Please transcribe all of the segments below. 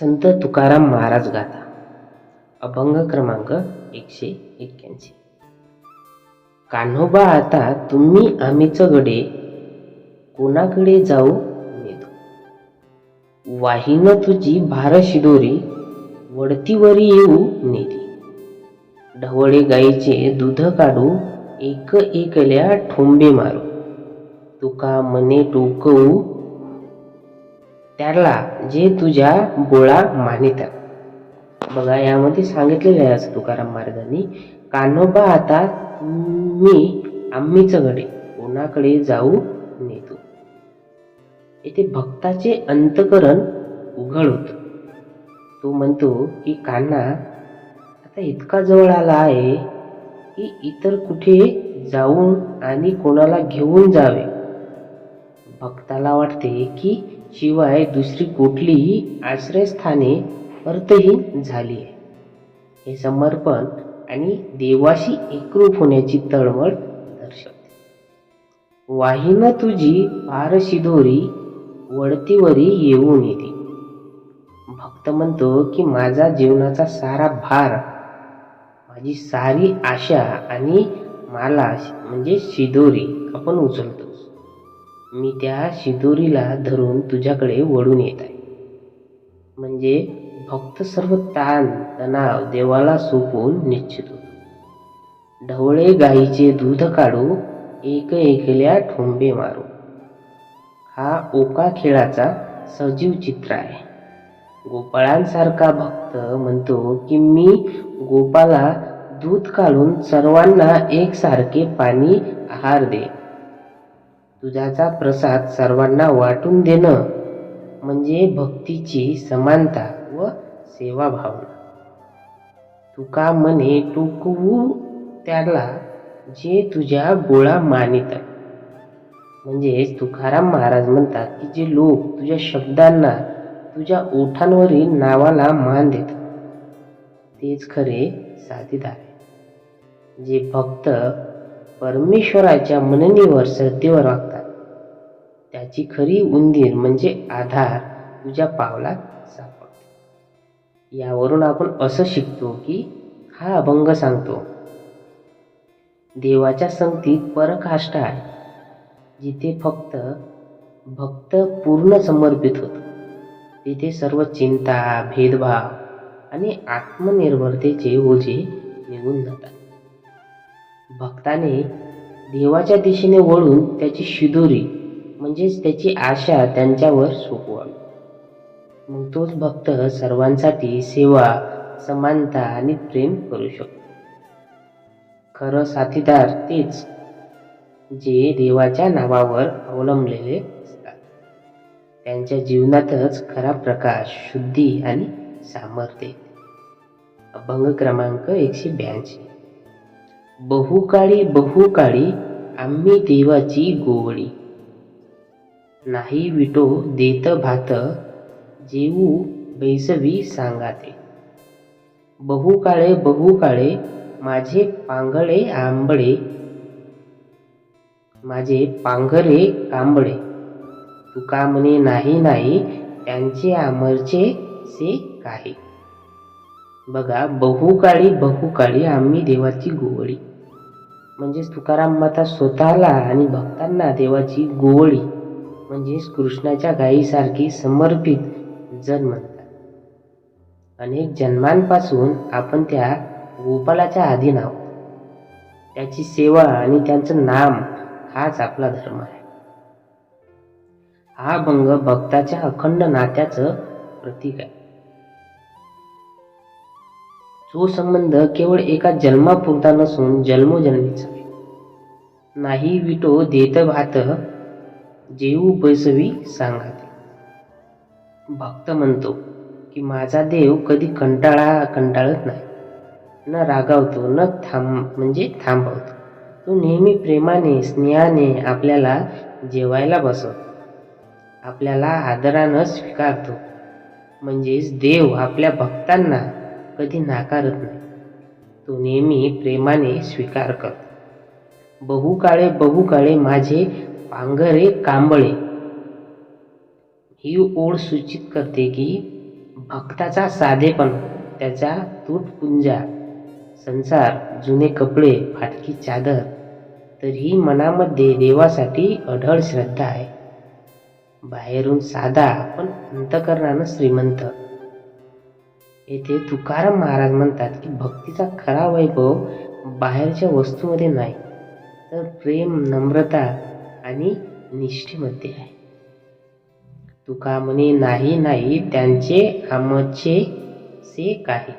संत तुकाराम महाराज गाथा अभंग क्रमांक एकशे एक्क्याऐंशी. कान्होबा आता तुम्ही आम्हीच गडे कोणाकडे जाऊ नेतो? वाहिन तुझी भार शिदोरी वडतीवरी येऊ नेती ढवळे गाईचे दूध काढू एक एकल्या ठोंबे मारू. तुका मने टोकवू त्याला जे तुझ्या बोळा मानितात बघा यामध्ये सांगितलेलं आहे असं तुकाराम महाराजांनी कान्होबा आता मी आम्हीच घडे कोणाकडे जाऊ नेतो. येथे भक्ताचे अंतकरण उघड होत तो म्हणतो की कान्हा आता इतका जवळ आला आहे की इतर कुठे जाऊन आणि कोणाला घेऊन जावे. भक्ताला वाटते की शिवाय दुसरी कुठलीही आश्रयस्थाने अर्थहीन झाली आहे. हे समर्पण आणि देवाशी एकरूप होण्याची तळमळ दर्शवते. वाहिन तुझी पारशिदोरी वडतीवरी येऊन येते. भक्त म्हणतो की माझा जीवनाचा सारा भार माझी सारी आशा आणि मला म्हणजे शिदोरी आपण उचलतो. मी त्या शिदोरीला धरून तुझ्याकडे वळून येत आहे. म्हणजे भक्त सर्व ताण तणाव देवाला सोपून निश्चित होतो. ढवळे गाईचे दूध काढू एक एकल्या ठोंबे मारू. हा ओका खेळाचा सजीव चित्र आहे. गोपाळांसारखा भक्त म्हणतो की मी गोपाला दूध काढून सर्वांना एकसारखे पाणी आहार दे दुधाचा प्रसाद सर्वांना वाटून देणं म्हणजे भक्तीची समानता व सेवा भावना तुका मने टोकवू त्याला जे तुझ्या गोळा मानित म्हणजेच तुकाराम महाराज म्हणतात की जे लोक तुझ्या शब्दांना तुझ्या ओठांवरील नावाला मान देतात तेच खरे साथीदार जे भक्त परमेश्वराच्या मननीवर श्रद्धेवर वागतात त्याची खरी उंदीर म्हणजे आधार तुझ्या पावलात सापडते. यावरून आपण असं शिकतो की हा अभंग सांगतो देवाच्या संगतीत परकाष्ठा आहे जिथे फक्त भक्त पूर्ण समर्पित होतो. तिथे सर्व चिंता भेदभाव आणि आत्मनिर्भरतेचे ओझे निघून जातात. भक्ताने देवाच्या दिशेने वळून त्याची शिदोरी म्हणजेच त्याची आशा त्यांच्यावर सोपवावी. मग तोच भक्त सर्वांसाठी सेवा समानता आणि प्रेम करू शकतो. खरं साथीदार तेच जे देवाच्या नावावर अवलंबलेले असतात. त्यांच्या जीवनातच खरा प्रकाश शुद्धी आणि सामर्थ्य अभंग क्रमांक एकशे ब्याऐंशी. बहुकाळी बहुकाळी आम्ही देवाची गोवळी नाही विटो देत भात जेऊ बैसवी सांगाते. बहुकाळे बहुकाळे माझे पांगळे आंबळे. माझे पांघरे कांबळे तुका म्हणे नाही नाही त्यांचे आमरचे से काही. बघा बहुकाळी बहुकाळी आम्ही देवाची गोवळी. म्हणजेच तुकाराम माता स्वतःला आणि भक्तांना देवाची गोवळी. म्हणजेच कृष्णाच्या गायीसारखी समर्पित जन म्हणतात. अनेक जन्मांपासून आपण त्या गोपालाच्या आधी आहोत. त्याची सेवा आणि त्यांचं नाम हाच आपला धर्म आहे. हा भंग भक्ताच्या अखंड नात्याचं प्रतीक आहे. जो संबंध केवळ एका जन्मापुरता नसून जन्मोजन्मीचा आहे. नाही विटो देत भात जेऊ बैसवी सांगाते. भक्त म्हणतो की माझा देव कधी कंटाळा कंटाळत नाही. न रागावतो न थांब म्हणजे थांबवतो. तो नेहमी प्रेमाने स्नेहाने आपल्याला जेवायला बसवतो. आपल्याला आदरानं स्वीकारतो. म्हणजेच देव आपल्या भक्तांना कधी नाकारत नाही. तो नेहमी प्रेमाने स्वीकार करतो. बहुकाळे बहुकाळे माझे पांघरे कांबळे. ही ओळ सूचित करते की भक्ताचा साधेपण त्याचा तुटपुंजा संसार जुने कपडे फाटकी चादर तरीही मनामध्ये देवासाठी अढळ श्रद्धा आहे. बाहेरून साधा पण अंतकरणानं श्रीमंत. येथे तुकाराम महाराज म्हणतात की भक्तीचा खरा वैभव बाहेरच्या वस्तूमध्ये नाही तर प्रेम नम्रता आणि निष्ठेमध्ये आहे. तुका म्हणे नाही नाही त्यांचे आमचे से काही.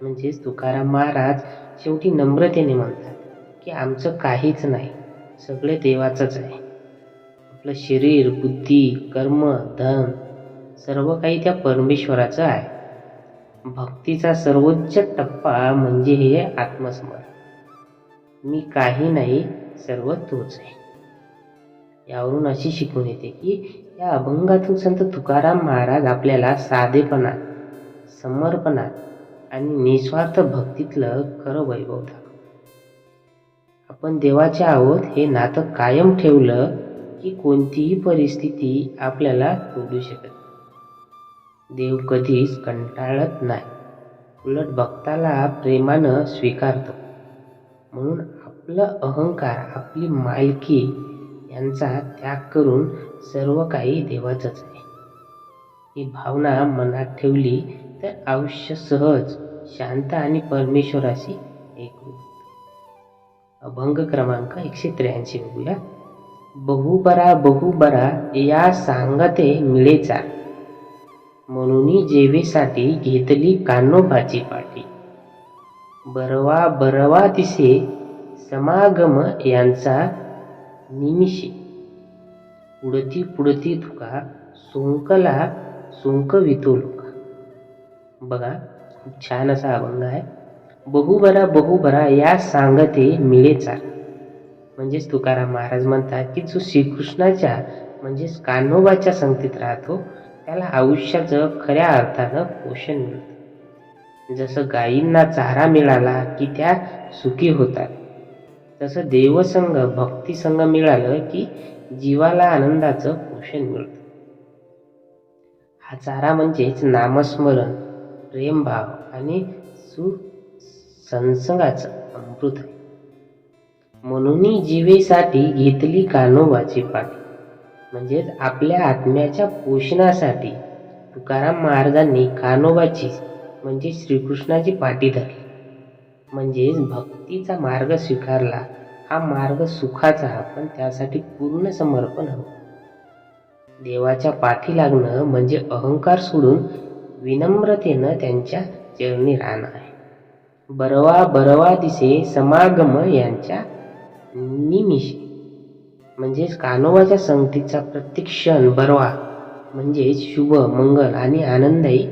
म्हणजेच तुकाराम महाराज शेवटी नम्रतेने म्हणतात की आमचं काहीच नाही सगळे देवाचंच आहे. आपलं शरीर बुद्धी कर्म धन सर्व काही त्या परमेश्वराचं आहे. भक्तीचा सर्वोच्च टप्पा म्हणजे हे आत्मस्मरण मी काही नाही सर्व तोच आहे. यावरून अशी शिकून येते की या अभंगातून संत तुकाराम महाराज आपल्याला साधेपणात समर्पणात आणि निस्वार्थ भक्तीतलं खरं वैभव आपण देवाचे आहोत हे नातं कायम ठेवलं की कोणतीही परिस्थिती आपल्याला तोडू शकत देव कधीच कंटाळत नाही. उलट भक्ताला प्रेमानं स्वीकारतो. म्हणून आपलं अहंकार आपली मालकी यांचा त्याग करून सर्व काही देवाचंच आहे. ही भावना मनात ठेवली तर आयुष्य सहज शांत आणि परमेश्वराशी एकरूप अभंग क्रमांक एकशे त्र्याऐंशी बघूया. बहुबरा बहुबरा या सांगते मिळेचा. म्हणून जेवेसाठी घेतली कानोबाची पाठी. बरवा बरवा दिसे समागम यांचा निमिषे. पुढती पुढती तुका सुंकला सोंकवितो लोका. बघा खूप छान असा अभंग आहे. बहुबरा बहुबरा या सांगते मिळेचा म्हणजेच तुकाराम महाराज म्हणतात की जो श्रीकृष्णाच्या म्हणजेच कान्होबाच्या संगतीत राहतो त्याला आयुष्याचं खऱ्या अर्थानं पोषण मिळतं. जसं गायींना चारा मिळाला की त्या सुखी होतात. तसं देवसंग भक्तिसंग मिळालं की जीवाला आनंदाचं पोषण मिळतं. हा चारा म्हणजेच नामस्मरण प्रेमभाव आणि सुसंसंगाचं अमृत. आहे जीवेसाठी घेतली कानोबाची पाठी. म्हणजेच आपल्या आत्म्याच्या पोषणासाठी तुकाराम महाराजांनी कानोबाची म्हणजे श्रीकृष्णाची पाठी धरली. म्हणजेच भक्तीचा मार्ग स्वीकारला. हा मार्ग सुखाचा पण त्यासाठी पूर्ण समर्पण हवं. देवाच्या पाठी लागणं म्हणजे अहंकार सोडून विनम्रतेनं त्यांच्या चरणी राहणं आहे. बरवा बरवा दिसे समागम यांच्या निमिषे. म्हणजेच कानोबाच्या संगतीचा प्रत्येक क्षण बरवा म्हणजेच शुभ मंगल आणि आनंदही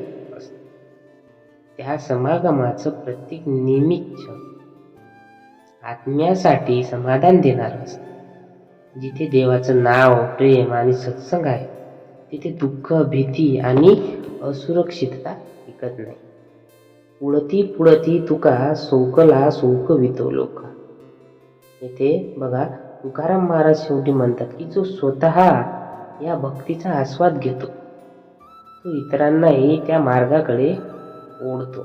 त्या समागमाचं प्रत्येक निमित्त आत्म्यासाठी समाधान देणार असतं. जिथे देवाचं नाव प्रेम आणि सत्संग आहे तिथे दुःख भीती आणि असुरक्षितता टिकत नाही. पुढती पुढती तुका सोकला सोकवितो लोक. येथे बघा तुकाराम महाराज शेवटी म्हणतात की जो स्वतः या भक्तीचा आस्वाद घेतो तो इतरांनाही त्या मार्गाकडे ओढतो.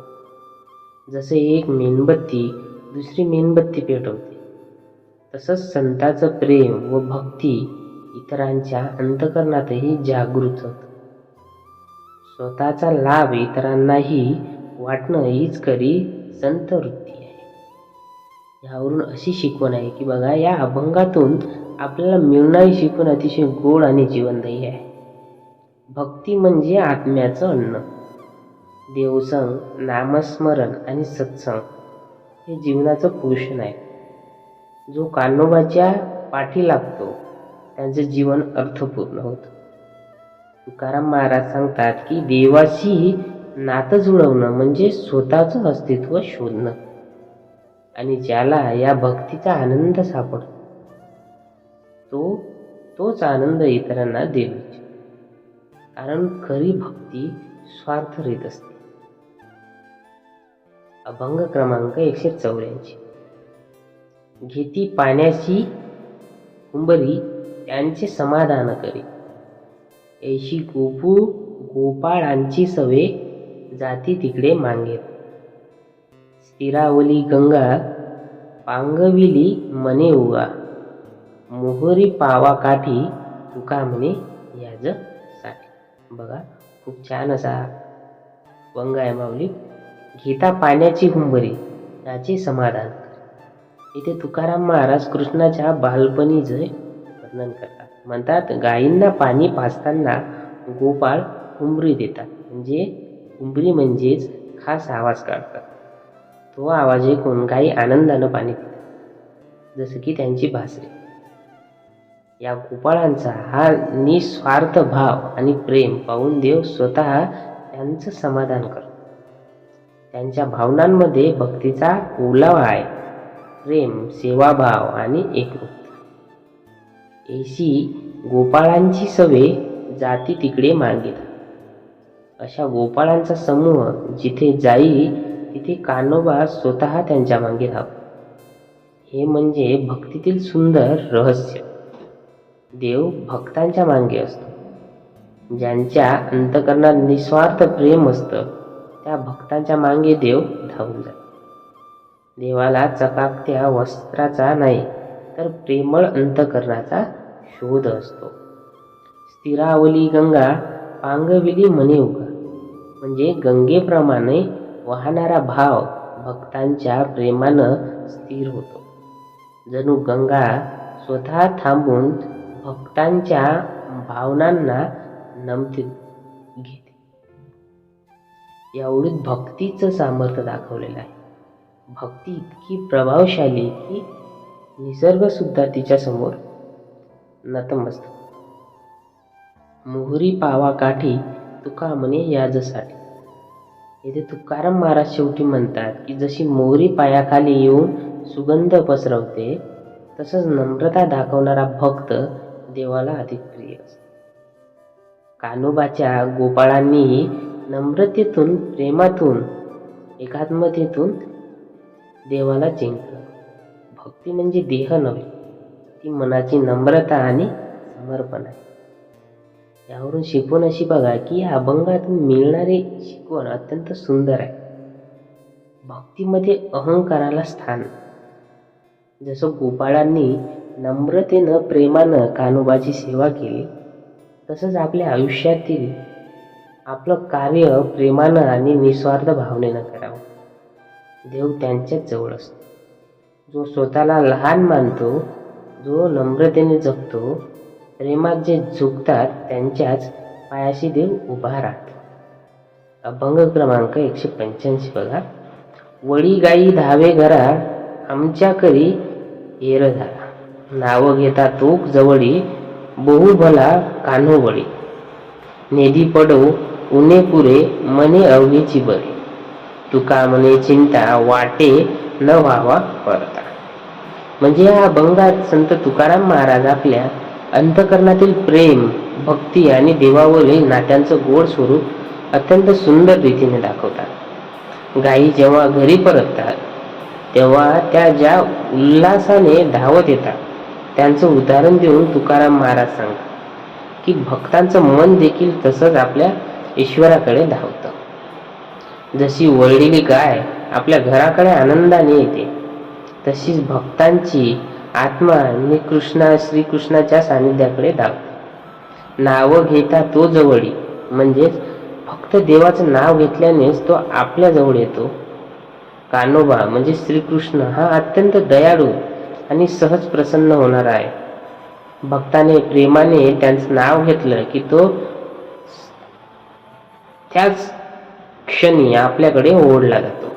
जसे एक मेणबत्ती दुसरी मेणबत्ती पेटवते तसंच संताचं प्रेम व भक्ती इतरांच्या अंतकरणातही जागृत होत. स्वतःचा लाभ इतरांनाही वाटणं हीच खरी संत वृत्ती आहे. यावरून अशी शिकवण आहे की बघा या अभंगातून आपल्याला मिळणारी शिकवण अतिशय गोड आणि जीवनदायी आहे. भक्ती म्हणजे आत्म्याचं अन्न. देवसंग नामस्मरण आणि सत्संग हे जीवनाचं पोषण आहे. जो कान्होबाच्या पाठी लागतो त्यांचं जीवन अर्थपूर्ण होतं. तुकाराम महाराज सांगतात की देवाशी नातं जुळवणं म्हणजे स्वतःचं अस्तित्व शोधणं आणि ज्याला या भक्तीचा आनंद सापडतो तो तोच आनंद इतरांना देऊ कारण खरी भक्ती स्वार्थरहित असते. अभंग क्रमांक एकशे चौऱ्याऐंशी. घेती पाण्याची कुंबरी त्यांचे समाधान करी. ऐशी गोपू गोपाळांची सवे जाती तिकडे मागेत. स्थिरावली गंगा पांगविली मने उगा. मोहरी पावा काठी तुका म्हणे याजसाठी. बघा खूप छान असा वंग आहे माऊली. गीता पाण्याची हुंबरी याचे समाधान इथे तुकाराम महाराज कृष्णाच्या बालपणीचे वर्णन करतात. म्हणतात गायींना पाणी पाजताना गोपाळ हुंबरी देतात. म्हणजे हुंबरी म्हणजेच खास आवाज काढतात. तो आवाज ऐकून गायी आनंदानं पाणी पितात. जसं की त्यांची भासरी. या गोपाळांचा हा निस्वार्थ भाव आणि प्रेम पाहून देव स्वतः त्यांचं समाधान करतो. त्यांच्या भावनांमध्ये भक्तीचा ओलावा आहे. प्रेम सेवाभाव आणि एकरूपता एशी गोपाळांची सवे जाती तिकडे मागित अशा गोपाळांचा समूह जिथे जाई तिथे कानोबा स्वतः त्यांच्या मागे धाव हे म्हणजे भक्तीतील सुंदर रहस्य. देव भक्तांच्या मागे असतो. ज्यांच्या अंतकरणात निस्वार्थ प्रेम असतं त्या भक्तांच्या मागे देव धावून जातो. देवाला चकाकत्या वस्त्राचा नाही तर प्रेमळ अंतकरणाचा शोध असतो. स्थिरावली गंगा पांगविली मने उगा. म्हणजे गंगेप्रमाणे वाहणारा भाव भक्तांच्या प्रेमानं स्थिर होतो. जणू गंगा स्वतः थांबून भक्तांच्या भावनांना नमते एवढीच भक्तीचं सामर्थ्य दाखवलेलं आहे. भक्ती इतकी प्रभावशाली की निसर्गसुद्धा तिच्यासमोर नतमस्त नतमस्तक. मोहरी पावा काठी तुका म्हणे याजसाठी येथे तुकाराम महाराज शेवटी म्हणतात की जशी मोहरी पायाखाली येऊन सुगंध पसरवते तसंच नम्रता दाखवणारा भक्त देवाला अधिक प्रिय असतो. कानोबाच्या गोपाळांनी नम्रतेतून प्रेमातून एकात्मतेतून देवाला जिंकलं. भक्ती म्हणजे देह नव्हे ती मनाची नम्रता आणि समर्पण आहे. यावरून शिकवण अशी बघा की या अभंगातून मिळणारी शिकवण अत्यंत सुंदर आहे. भक्तीमध्ये अहंकाराला स्थान. जसं गोपाळांनी नम्रतेनं प्रेमानं कानोबाची सेवा केली तसंच आपल्या आयुष्यातील आपलं कार्य प्रेमानं आणि निस्वार्थ भावनेनं करावं. देव त्यांच्याच जवळ असतो. जो स्वतःला लहान मानतो जो नम्रतेने जगतो प्रेमात जे झुकतात त्यांच्याच पायाशी देव उभा राहतो. अभंग क्रमांक एकशे पंच्याऐंशी बघा. वडी गाई धावे घरा आमच्या करी येर झाला घेता तोक जवळी बहु भला कान्होवळी नेदी पडो उणे पुरे मने अवघेची बरे तुका मने चिंता वाटे न व्हावा परता म्हणजे या अभंगात संत तुकाराम महाराज आपल्या अंतकरणातील प्रेम भक्ती आणि देवावरील नात्यांचं गोड स्वरूप अत्यंत सुंदर रीतीने दाखवतात. गायी जेव्हा घरी परततात तेव्हा त्या ज्या उल्हासाने धावत येतात त्यांचं उदाहरण देऊन तुकाराम महाराज सांगतात की भक्तांचं मन देखील तसंच आपल्या ईश्वराकडे धावतं. जशी वळलेली गाय आपल्या घराकडे आनंदाने येते तशीच भक्तांची आत्मा आणि कृष्णा श्रीकृष्णाच्या सानिध्याकडे धावते. नावं घेता तो जवळी म्हणजेच फक्त देवाचं नाव घेतल्यानेच तो आपल्या जवळ येतो. कानोबा म्हणजे श्रीकृष्ण हा अत्यंत दयाळू आणि सहज प्रसन्न होणारा आहे. भक्ताने प्रेमाने त्यांचं नाव घेतलं की तो त्याच क्षणी आपल्याकडे ओढला जातो.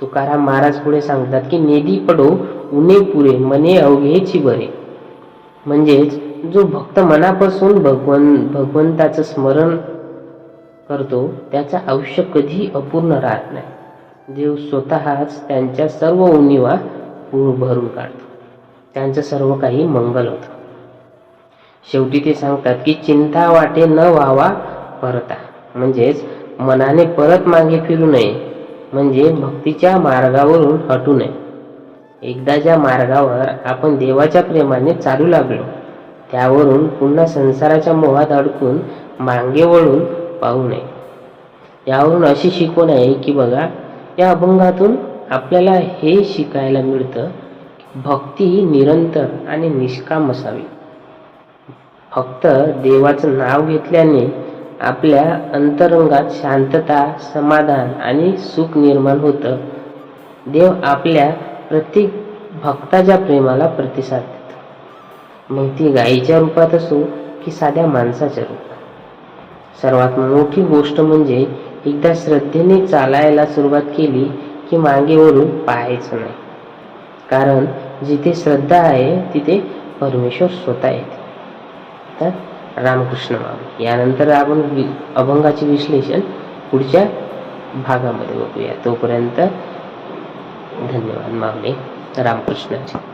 तुकाराम महाराज पुढे सांगतात की नेदी पडो उणे पुरे मने अवघेची बरे. म्हणजेच जो भक्त मनापासून भगवन भगवंताचं स्मरण करतो त्याचं आयुष्य कधी अपूर्ण राहत नाही. देव स्वतःच त्यांच्या सर्व उणीवा भरून काढतो. त्यांचं सर्व काही मंगल होतं. शेवटी ते सांगतात की चिंता वाटे न व्हावा परता. म्हणजेच मनाने परत मागे फिरू नये म्हणजे भक्तीच्या मार्गावरून हटू नये. एकदा ज्या मार्गावर आपण देवाच्या प्रेमाने चालू लागलो त्यावरून पुन्हा संसाराच्या मोहात अडकून मागे वळून पाहू नये. यावरून अशी शिकवण आहे की बघा या अभंगातून आपल्याला हे शिकायला मिळतं भक्ती निरंतर आणि निष्काम असावी. फक्त देवाचं नाव घेतल्याने आपल्या अंतरंगात शांतता समाधान आणि सुख निर्माण होतं. देव आपल्या प्रत्येक भक्ताच्या प्रेमाला प्रतिसाद देतो. मग ती गायीच्या रूपात असो की साध्या माणसाच्या रूपात. सर्वात मोठी गोष्ट म्हणजे एकदा श्रद्धेने चालायला सुरुवात केली की मागे वरून पाहायचं नाही. कारण जिथे श्रद्धा आहे तिथे परमेश्वर स्वतः येते. तर रामकृष्ण माऊली यानंतर आपण वि अभंगाचे विश्लेषण पुढच्या भागामध्ये बघूया. तोपर्यंत धन्यवाद मागणे. रामकृष्णाचे